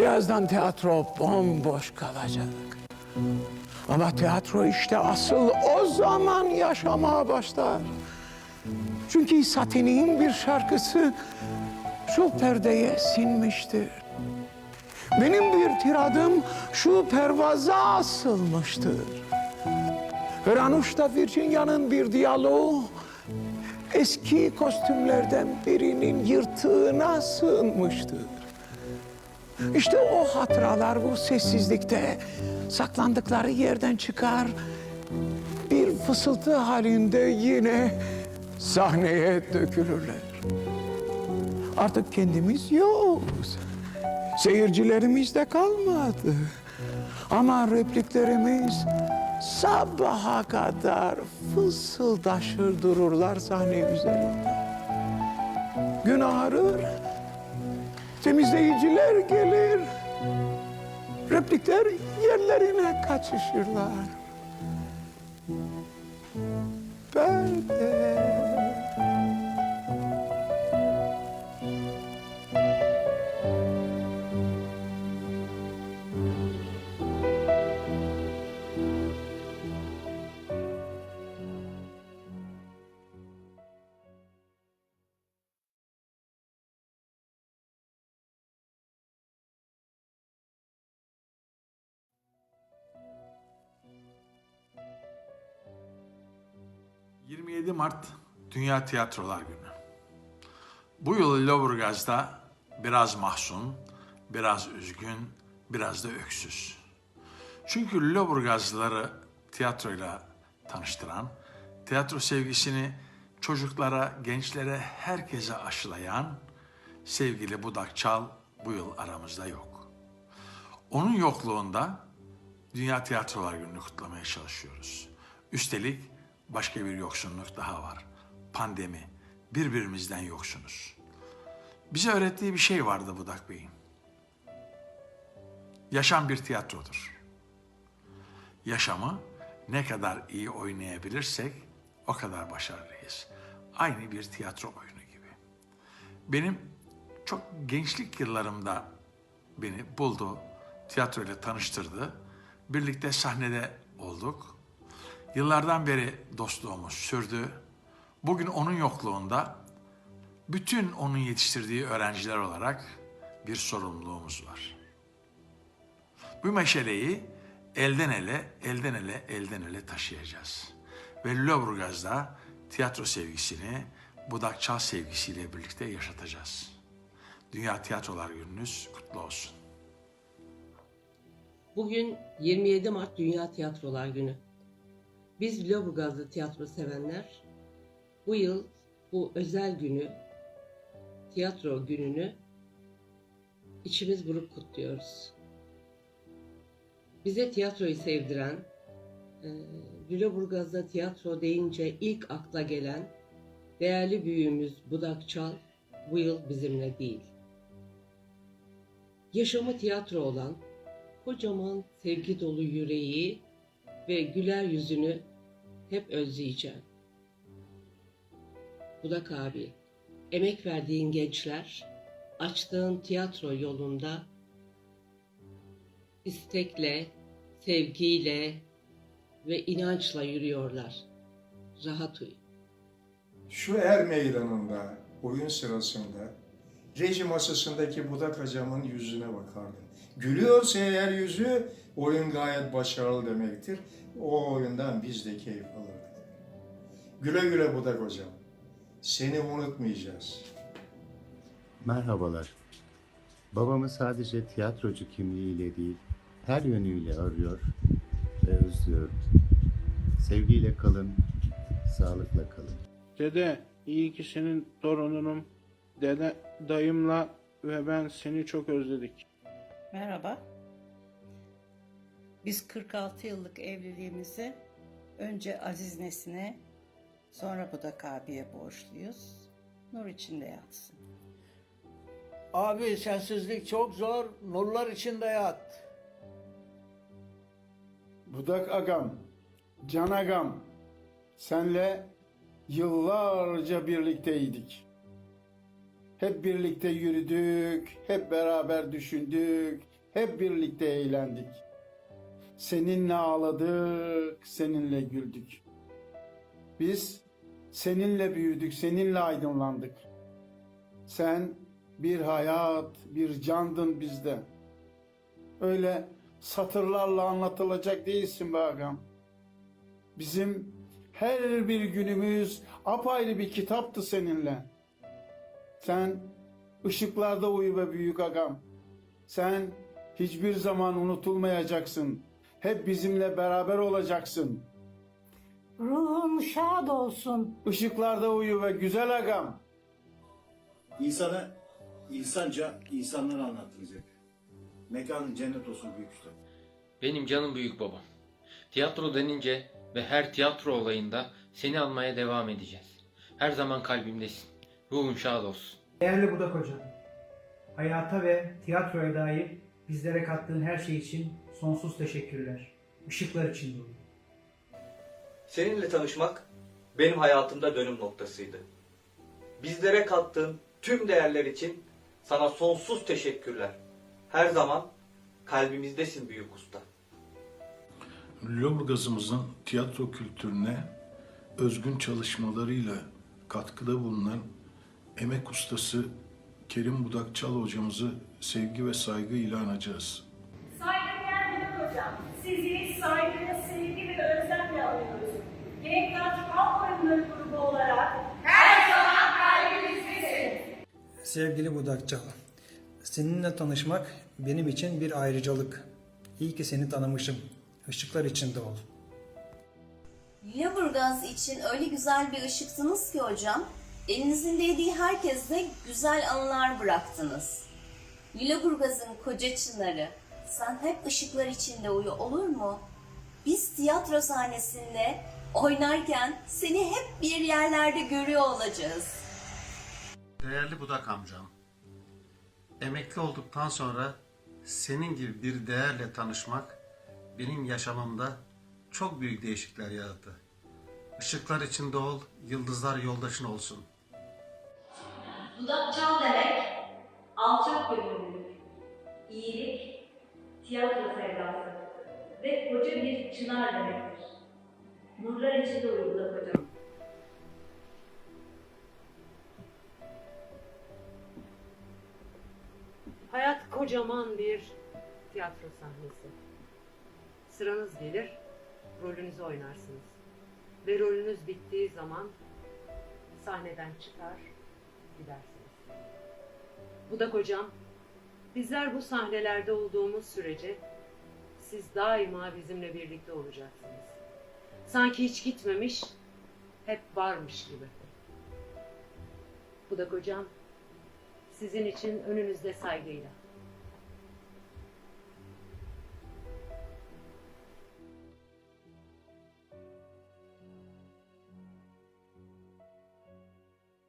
Birazdan tiyatro bomboş kalacak. Ama tiyatro işte asıl o zaman yaşamaya başlar. Çünkü Satini'nin bir şarkısı şu perdeye sinmiştir. Benim bir tiradım şu pervaza asılmıştır. Ranuş'ta Virginia'nın bir diyaloğu eski kostümlerden birinin yırtığına sığınmıştır. İşte o hatıralar bu sessizlikte saklandıkları yerden çıkar. Bir fısıltı halinde yine sahneye dökülürler. Artık kendimiz yokuz. Seyircilerimiz de kalmadı. Ama repliklerimiz sabaha kadar fısıldaşır dururlar sahne üzerinde. Gün ağrır, temizleyiciler gelir, replikler yerlerine kaçışırlar. Ben de... — 27 Mart Dünya Tiyatrolar Günü. Bu yıl Lüleburgaz'da biraz mahzun, biraz üzgün, biraz da öksüz. Çünkü Lüleburgazlıları tiyatroyla tanıştıran, tiyatro sevgisini çocuklara, gençlere, herkese aşılayan sevgili Budak Çal bu yıl aramızda yok. Onun yokluğunda Dünya Tiyatrolar Günü'nü kutlamaya çalışıyoruz. Üstelik başka bir yoksunluk daha var. Pandemi. Birbirimizden yoksunuz. Bize öğrettiği bir şey vardı Budak Bey'in. Yaşam bir tiyatrodur. Yaşamı ne kadar iyi oynayabilirsek o kadar başarılıyız. Aynı bir tiyatro oyunu gibi. Benim çok gençlik yıllarımda beni buldu, tiyatroyla tanıştırdı. Birlikte sahnede olduk. Yıllardan beri dostluğumuz sürdü. Bugün onun yokluğunda bütün onun yetiştirdiği öğrenciler olarak bir sorumluluğumuz var. Bu meşaleyi elden ele, elden ele, elden ele taşıyacağız. Ve Lüleburgaz'da tiyatro sevgisini Budak Çal sevgisiyle birlikte yaşatacağız. Dünya Tiyatrolar Gününüz kutlu olsun. Bugün 27 Mart Dünya Tiyatrolar Günü. Biz Lüleburgazlı tiyatro sevenler bu yıl bu özel günü, tiyatro gününü içimiz buruk kutluyoruz. Bize tiyatroyu sevdiren, e, Lüleburgaz'da tiyatro deyince ilk akla gelen değerli büyüğümüz Budak Çal bu yıl bizimle değil. Yaşamı tiyatro olan, kocaman sevgi dolu yüreği ve güler yüzünü hep özleyeceğim. Budak abi, emek verdiğin gençler, açtığın tiyatro yolunda istekle, sevgiyle ve inançla yürüyorlar. Rahat uyu. Şu er meydanında oyun sırasında reji masasındaki budak hocamın yüzüne bakardım. Gülüyorsa eğer yüzü oyun gayet başarılı demektir. O oyundan biz de keyif alırdık. Güle güle budak hocam. Seni unutmayacağız. Merhabalar. Babamı sadece tiyatrocu kimliğiyle değil, her yönüyle arıyor ve özlüyorum. Sevgiyle kalın, sağlıkla kalın. Dede, iyi ki senin torununum. Dede, dayımla ve ben seni çok özledik. Merhaba. Biz 46 yıllık evliliğimizi önce Aziz Nesin'e, sonra Budak abiye borçluyuz. Nur içinde yatsın. Abi sensizlik çok zor, nurlar içinde yat. Budak agam, can agam, senle yıllarca birlikteydik. Hep birlikte yürüdük, hep beraber düşündük, hep birlikte eğlendik. Seninle ağladık, seninle güldük. Biz seninle büyüdük, seninle aydınlandık. Sen bir hayat, bir candın bizde. Öyle satırlarla anlatılacak değilsin be ağam. Bizim her bir günümüz apayrı bir kitaptı seninle. Sen ışıklarda uyu be büyük agam. Sen hiçbir zaman unutulmayacaksın. Hep bizimle beraber olacaksın. Ruhun şad olsun. Işıklarda uyu ve güzel agam. İnsanı insanca insanlara anlattıracak. Mekanın cennet olsun büyük usta. Benim canım büyük babam. Tiyatro denince ve her tiyatro olayında seni almaya devam edeceğiz. Her zaman kalbimdesin. Ruhun şad olsun. Değerli Budak Hocam, hayata ve tiyatroya dair bizlere kattığın her şey için sonsuz teşekkürler. Işıklar için dolu. Seninle tanışmak benim hayatımda dönüm noktasıydı. Bizlere kattığın tüm değerler için sana sonsuz teşekkürler. Her zaman kalbimizdesin büyük usta. Lüleburgaz'ımızın tiyatro kültürüne özgün çalışmalarıyla katkıda bulunan emek ustası Kerim Budakçal hocamızı sevgi ve saygıyla anacağız. Saygıdeğer Budak Hocam, sizi saygı, sevgi ve özlemle alıyoruz. Gençler Halk Oyunları grubu olarak her zaman kalbimizdesin. Sevgili Budakçal, seninle tanışmak benim için bir ayrıcalık. İyi ki seni tanımışım. Işıklar içinde ol. Lüleburgaz için öyle güzel bir ışıksınız ki hocam. Elinizin değdiği herkesle güzel anılar bıraktınız. Lüleburgaz'ın koca çınarı, sen hep ışıklar içinde uyu olur mu? Biz tiyatro sahnesinde oynarken seni hep bir yerlerde görüyor olacağız. Değerli Budak amcam, emekli olduktan sonra senin gibi bir değerle tanışmak benim yaşamımda çok büyük değişiklikler yarattı. Işıklar içinde ol, yıldızlar yoldaşın olsun. Budakçal demek alçak gönüllülük, iyilik, tiyatro sevdası ve koca bir çınar demektir. Nurlar içinde uyu Budak Hocam. Hayat kocaman bir tiyatro sahnesi. Sıranız gelir, rolünüzü oynarsınız. Ve rolünüz bittiği zaman sahneden çıkar, gidersiniz. Budak hocam, bizler bu sahnelerde olduğumuz sürece siz daima bizimle birlikte olacaksınız. Sanki hiç gitmemiş, hep varmış gibi. Budak hocam, sizin için önünüzde saygıyla.